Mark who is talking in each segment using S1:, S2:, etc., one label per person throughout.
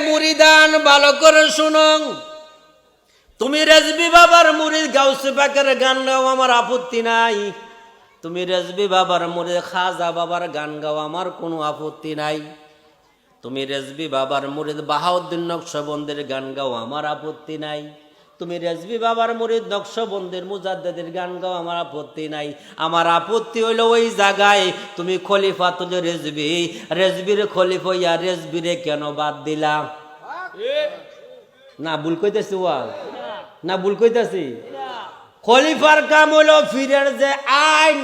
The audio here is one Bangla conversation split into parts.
S1: মুরিদান, ভালো করে শুনং তুমি রেজবি বাবার মুরিদ, গাউসে পাকের গান গাও, আমার আপত্তি নাই। তুমি রেজবি বাবার মুরিদ, খাজা বাবার গান গাও, আমার কোনো আপত্তি নাই। তুমি রেজবি বাবার মুরিদ, বাহাউদ্দিন নকশবন্দের গান গাও, আমার আপত্তি নাই। তুমি রেজবি বাবার মুরিদ নকশবন্দের মুজাদ্দেদের গান গাও, আমার আপত্তি নাই। আমার আপত্তি হইল ওই জায়গায়, তুমি খলিফা তো যে রেজবি, রেজবির খলিফা ইয়া রেজবিরে কেন বাদ দিলা? না, ভুল কইতেছি ওয়াল না, ভুল কইতেছি। খলিফার কাম হইল ফিরের যে আইন।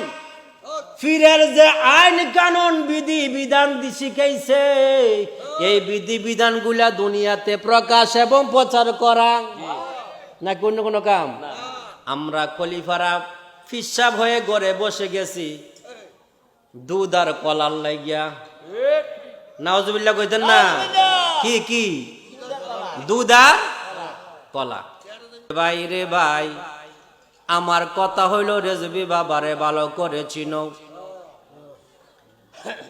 S1: ফিরের যে আইন কানুন, বিধি বিধান শিখাইছে। এই বিধি বিধানগুলা দুনিয়াতে প্রকাশ এবং প্রচার করা। না কোন কোনো কাম? আমরা খলিফারা ফিসাব হয়ে ঘরে বসে গেছি। দুধ আর কলার লাগিয়া। নাওজুবিল্লাহ কইতেন না? কি কি? দুধ আর কলা। ভাই রে ভাই আমার কথা হইল রেজবি বাবারে ভালো করে চিনো।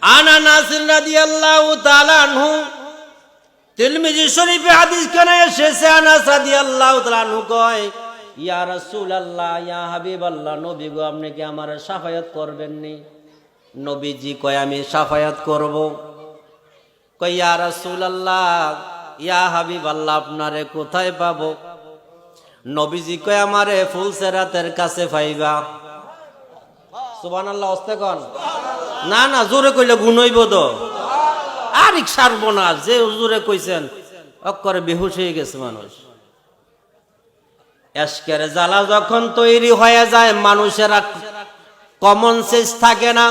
S1: আনা নাসির রাদিয়াল্লাহু তাআলা আনহু তিরমিজি শরীফে হাদিস কেন এসেছে? আনাস রাদিয়াল্লাহু তাআলা আনহু কয়, ইয়া রাসূলুল্লাহ, ইয়া হাবিবাল্লাহ, নবী গো, আপনি কি আমার শাফায়াত করবেন নি নবীজি কয়, আমি শাফায়াত করব। কই ইয়া রাসূলুল্লাহ, ইয়া হাবিবাল্লাহ, আপনারে কোথায় পাবো? নবীজি কয়, আমারে ফুল সেরাতের কাছে পাইবা। সুবহানাল্লাহ, অস্তে কন। না না, জোরে কইলে গুণ হইব তো। আর সারব না যে জোরে কইছেন অক্ষরে বেহুশ হয়ে গেছে মানুষ। এসকের জ্বালা যখন তৈরি হয়ে যায়, মানুষের কমন সেন্স থাকে না।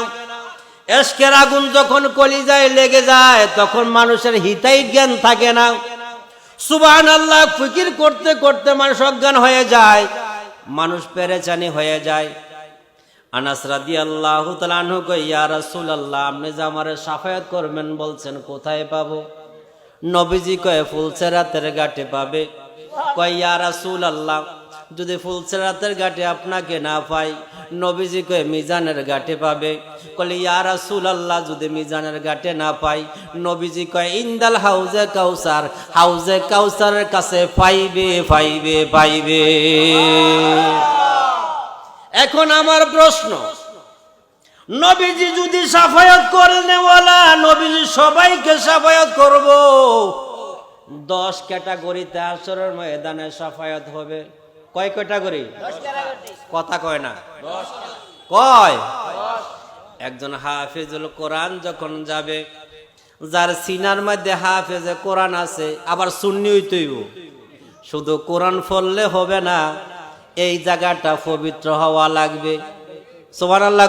S1: এসকের আগুন যখন কলিজায় লেগে যায়, তখন মানুষের হিতাই জ্ঞান থাকে না। সুবান আল্লাহ ফিকির করতে করতে মানুষ অজ্ঞান হয়ে যায়, মানুষ পেরেচানি হয়ে যায়। আনাস রাদি আল্লাহ তালানহু কই ইয়া রাসূল আল্লাহ আপনি যে আমার সাফায়াত করবেন বলছেন, কোথায় পাবো? নবীজি কয় ফুলসেরাতের ঘাটে পাবে। কয় রাসূল আল্লাহ যদি ফুলসেরাতের ঘাটে আপনাকে না পাই, নবীজি কয়, মিজানের ঘাটে পাবে। কলে ইয়া রাসূল আল্লাহ যদি মিজানের ঘাটে না পাই, নবীজি কয়, ইন্দাল হাউজে কাউসার, হাউজে কাউসারের কাছে পাইবে পাইবে পাইবে। এখন আমার প্রশ্ন নবীজি যদি সাফায়াত করে নেওয়ালা নবীজি সবাইকে সাফায়াত করব। দশ ক্যাটাগরিতে আসরের ময়দানে সাফায়াত হবে। কয় ক্যাটাগরি? কথা কয় না। কয়? একজন হাফিজুল কোরআন যখন যাবে যার সিনার মধ্যে হাফেজে কোরআন আছে আবার সুন্নি হইতেইব। শুধু কোরআন ফললে হবে না এই জায়গাটা পবিত্র হওয়া লাগবে। সোমান আল্লাহ